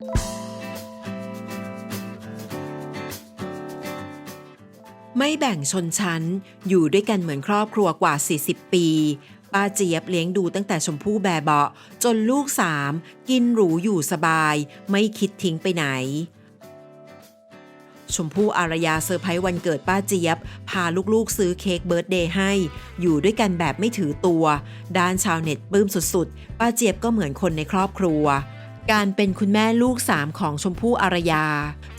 ไม่แบ่งชนชั้น อยู่ด้วยกันเหมือนครอบครัวกว่า 40 ปี ป้าเจี๊ยบเลี้ยงดูตั้งแต่ชมพู่แบบเบาะ จนลูกสามกินหรูอยู่สบาย ไม่คิดทิ้งไปไหน ชมพู่อารยาเซอร์ไพรส์วันเกิดป้าเจี๊ยบ พาลูกๆซื้อเค้กเบิร์ตเดย์ให้ อยู่ด้วยกันแบบไม่ถือตัว ด้านชาวเน็ตปลื้มสุดๆ ป้าเจี๊ยบก็เหมือนคนในครอบครัว การเป็นคุณแม่ลูกสามของชมพู่อารยา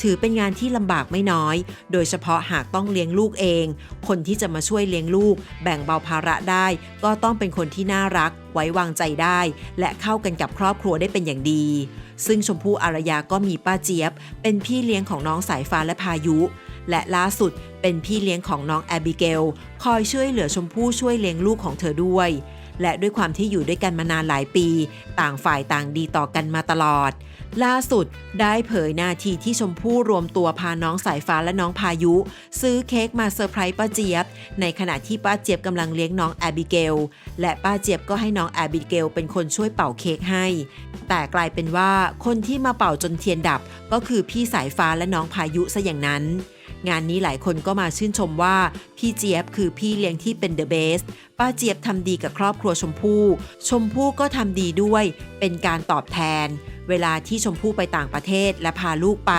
ถือเป็นงานที่ลำบากไม่น้อย โดยเฉพาะหากต้องเลี้ยงลูกเอง คนที่จะมาช่วยเลี้ยงลูก แบ่งเบาภาระได้ ก็ต้องเป็นคนที่น่ารัก ไว้วางใจได้ และเข้ากันกับครอบครัวได้เป็นอย่างดี ซึ่งชมพู่อารยาก็มีป้าเจี๊ยบ เป็นพี่เลี้ยงของน้องสายฟ้าและพายุ และล่าสุดเป็นพี่เลี้ยงของน้องแอบิเกลคอยช่วยเหลือชมพู่ช่วยเลี้ยงลูกของเธอด้วย และด้วยความที่อยู่ด้วยกันมานานหลายปี ต่างฝ่ายต่างดีต่อกันมาตลอด ล่าสุดได้เผยนาทีที่ชมพู่รวมตัวพาน้องสายฟ้าและน้องพายุ ซื้อเค้กมาเซอร์ไพรส์ป้าเจี๊ยบ ในขณะที่ป้าเจี๊ยบกำลังเลี้ยงน้องแอบิเกลและป้าเจี๊ยบก็ให้น้องแอบิเกลเป็นคนช่วยเป่าเค้กให้ แต่กลายเป็นว่าคนที่มาเป่าจนเทียนดับก็คือพี่สายฟ้าและน้องพายุซะอย่างนั้น งานนี้หลายคนก็มาชื่นชมว่า พี่เจี๊ยบคือพี่เลี้ยงที่เป็นเดอะเบสป้าเจี๊ยบทำดีกับครอบครัวชมพู่ ชมพู่ก็ทำดีด้วย เป็นการตอบแทน เวลาที่ชมพู่ไปต่างประเทศและพาลูกไป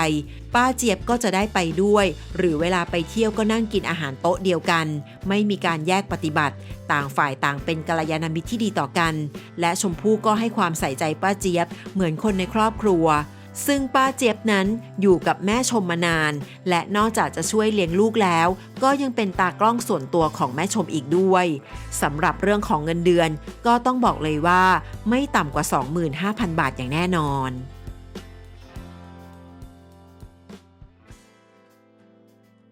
ป้าเจี๊ยบก็จะได้ไปด้วย หรือเวลาไปเที่ยวก็นั่งกินอาหารโต๊ะเดียวกัน ไม่มีการแยกปฏิบัติ ต่างฝ่ายต่างเป็นกัลยาณมิตรที่ดีต่อกัน และชมพู่ก็ให้ความใส่ใจป้าเจี๊ยบ เหมือนคนในครอบครัว ซึ่งป้าเจี๊ยบนั้นอยู่กับแม่ชมมานาน และนอกจากจะช่วยเลี้ยงลูกแล้ว ก็ยังเป็นตากล้องส่วนตัวของแม่ชมอีกด้วยสำหรับเรื่องของเงินเดือน ก็ต้องบอกเลยว่าไม่ต่ำกว่า 25,000 บาทอย่างแน่นอน